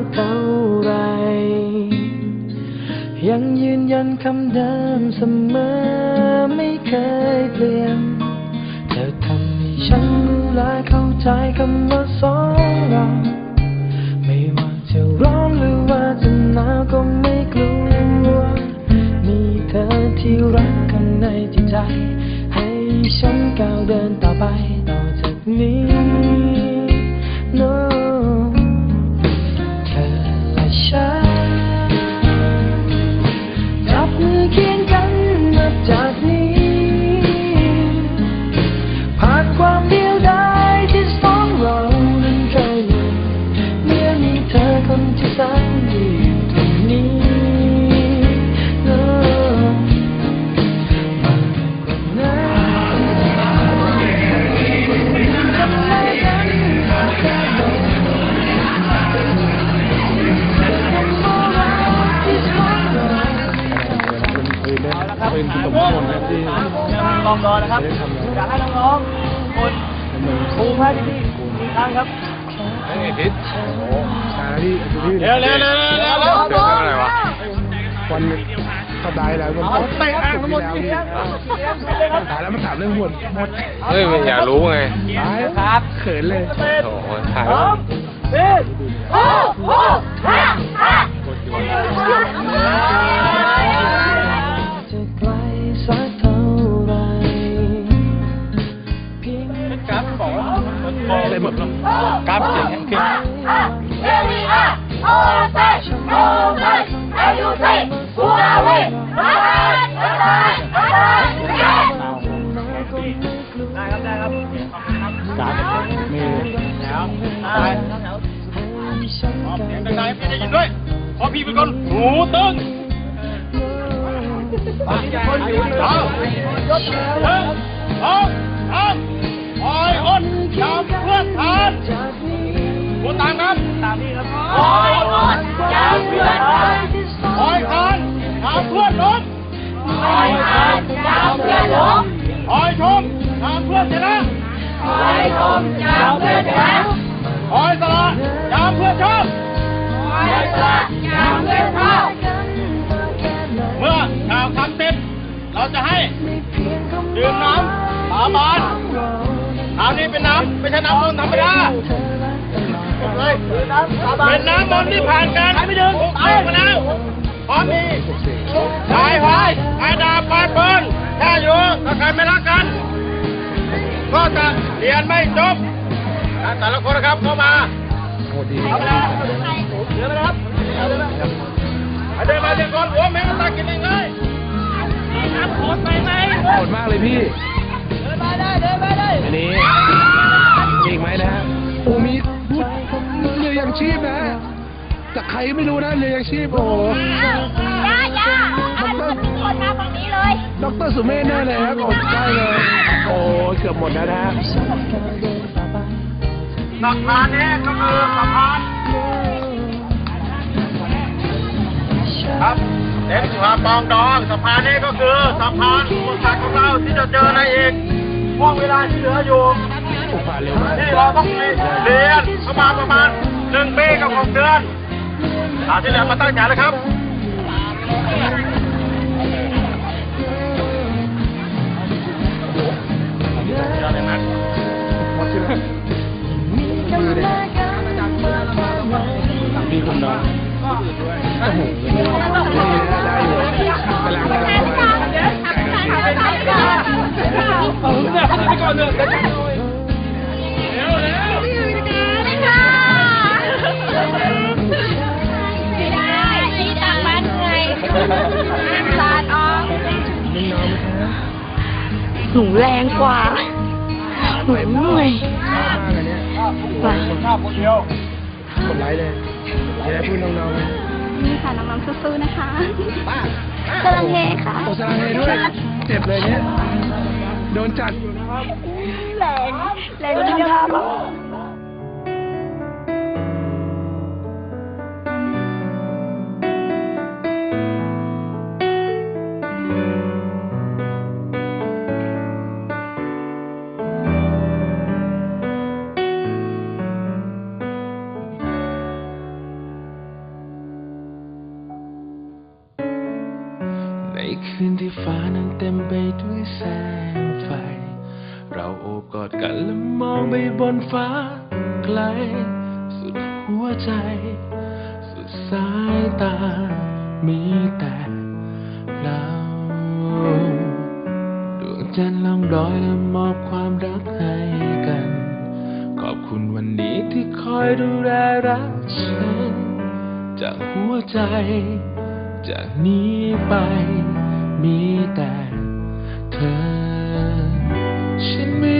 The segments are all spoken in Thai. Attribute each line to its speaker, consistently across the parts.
Speaker 1: านสักเท่าไร ยังยืนยันคำเดิมเสมอไม่เคยเปลี่ยน เธอทำให้ฉันรู้และเข้าใจคำว่าสองเรา ไม่ว่าจะร้อนหรือว่าจะหนาวก็ไม่กลัว มีเธอที่รักข้างในจิตใจ ให้ฉันก้าวเดินต่อไปต่อจากนี้ องรอนะ
Speaker 2: ครับอยากให้น้องๆคนภูมิให้พี่ๆอีกครั้งครับ
Speaker 3: ไอ้ทิศโอ้ชาที่ที่
Speaker 2: เร็วเร็วเร็วเร็วเร็ว
Speaker 3: เดินทำอะไรวะวันสัปดาห์แล้วก็เตะอ่างหมดที่แล้วตายแล้วมาถามเรื่องหมดหมด
Speaker 4: เฮ้ยอยากรู้ไง
Speaker 3: ตายครับเขินเลย
Speaker 4: โอ้โหถ่าย
Speaker 2: พร้อ
Speaker 1: ได้
Speaker 2: ครับได้ครับกราฟมีแล้วได้เสียงดังๆพี่ได้ยินด้วยเพราะพี่เป็นคนหูตึงเอาหนึ่งสองสามคอยอดยามเพื่อทาน
Speaker 1: จากนี้
Speaker 2: พูดตามครับ ตามนี้ครับคอยอดยามเพื่อนทานคอยทานยามเพื่อนล้มคอยทานยามเพื่อนล้มคอยชมยามเพื่อนชนะคอยชมยามเพื่อนชนะคอยสละยามเพื่อนชอบคอยสละยามเพื่อนชอบเมื่อข่าวทำเสร็จเราจะให้ดื่มน้ำสาบานน้ำนี้เป็นน้ำไม่ใช่น้ำมนธรรมดา เป็นน้ำมนต์ที่ผ่านการปลูกเสกมาแล้วพร้อมมีสายหอยสาดาปาเปิลถ้าอยู่ถ้าใครไม่รักกัน ก็จะเรียนไม่จบแต่ละคนนะครับเข้ามา
Speaker 3: โหดี
Speaker 2: เอาไปเลยเยวไปนะครับเอาเดินมาเดินก่อนหัวแม่งตากินเองเลยน้ำโคตรไปไหม
Speaker 3: โหดมากเลยพี่
Speaker 2: เดินมาได้เดินมาได้
Speaker 3: อันนี้ ยังชีพนะฮะจากใครไม่รู้นะเรือยังชีพโอ้โห
Speaker 5: ย่าย่าอ่านคนคนมาฝั่งนี้เลย
Speaker 3: ดรสุเมธแน่เลยครับโอ้ใช่เลย โอ้เกือบหมดแล้วนะฮะ
Speaker 2: สะพานนี้ก็คือสะพานครับเด็กหัวปองดองสะพานนี้ก็คือสะพานอุปสรรคของเราที่จะเจอในอีกช่วงเวลาที่เหลืออยู่
Speaker 3: โอ้ผ่านเร็วมาก
Speaker 2: ที่เราต้องเรียนประมาณประมาณ หนึ่งปีกับหกเดือนอาที่เหลือมาตั้งใจแล้วครับ
Speaker 3: มีคนนอนโอ้โห ห
Speaker 5: นูแรงกว่าหนูเหนื่อย
Speaker 3: มากอันเนี้ย
Speaker 5: ไป
Speaker 2: ข้าวคนเดียว
Speaker 3: กดไลค์เลยมีอะไรพูดน้องๆไหม
Speaker 5: นี่ค่ะน้องๆสู้ๆนะคะกำลังเฮค่ะ
Speaker 3: โอ้สลังเฮด้วยเจ็บเลยเนี่ยโดนจัด
Speaker 5: แรงแรงจนทำท่าแบบ
Speaker 6: อบกอดกันและมองไปบนฟ้าไกล สุดหัวใจ สุดสายตา มีแต่เราดวงจันทร์ล่องลอยและมอบความรักให้กัน ขอบคุณวันนี้ที่คอยดูแลรักฉัน จากหัวใจ จากนี้ไป มีแต่เธอ ฉันไม่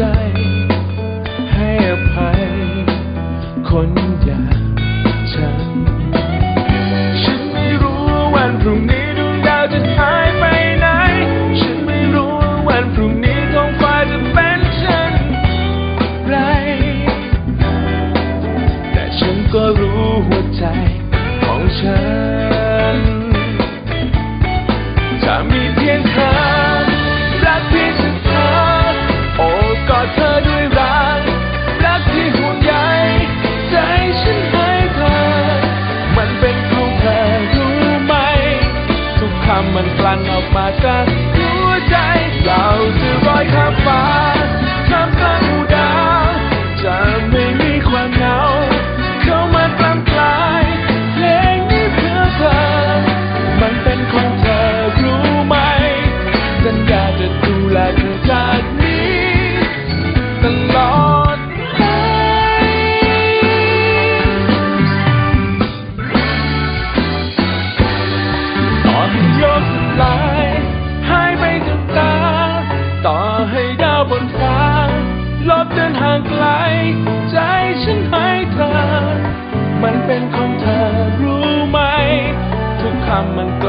Speaker 6: ใจ ให้อภัย คนอย่างฉัน ฉันไม่รู้ว่าวันพรุ่งนี้ดวงดาวจะหายไปไหน ฉันไม่รู้ว่าวันพรุ่งนี้ท้องฟ้าจะเป็นเช่นไร แต่ฉันก็รู้หัวใจของฉันจะมีเพียงำมันก